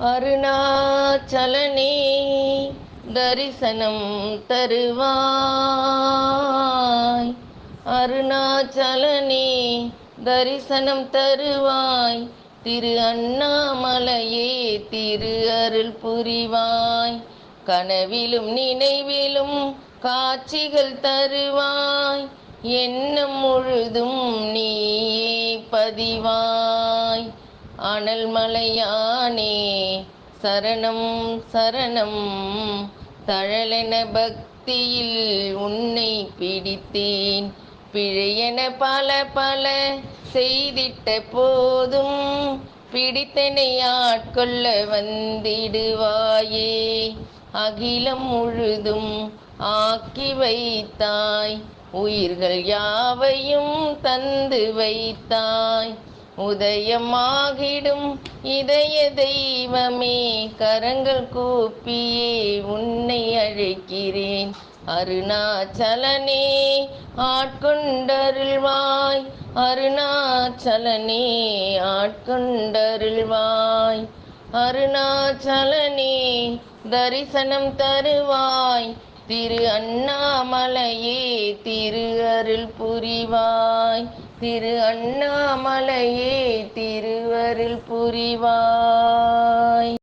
அருணாச்சலனே தரிசனம் தருவாய். அருணாச்சலனே தரிசனம் தருவாய். திரு அண்ணாமலையே திரு அருள் புரிவாய். கனவிலும் நினைவிலும் காட்சிகள் தருவாய். எண்ணம் முழுதும் நீயே பதிவாய். அனல் மலையானே சரணம் சரணம். தழலென பக்தியில் உன்னை பிடித்தேன். பிழையென பல பல செய்திட்ட போதும். பிடித்தனை ஆட்கொள்ள வந்திடுவாயே. அகிலம் முழுதும் ஆக்கி வைத்தாய். உயிர்கள் யாவையும் தந்து வைத்தாய். உதயமாகிடும். இதய தெய்வமே கரங்கள் கூப்பியே உன்னை அழைக்கிறேன். அருணாச்சலனே ஆட்கொண்டருள்வாய். அருணாச்சலனே ஆட்கொண்டருள்வாய். அருணாச்சலனே தரிசனம் தருவாய். திரு அண்ணாமலையே திரு அருள் புரிவாய். திரு அண்ணாமலையே திருவருள் புரிவாய்.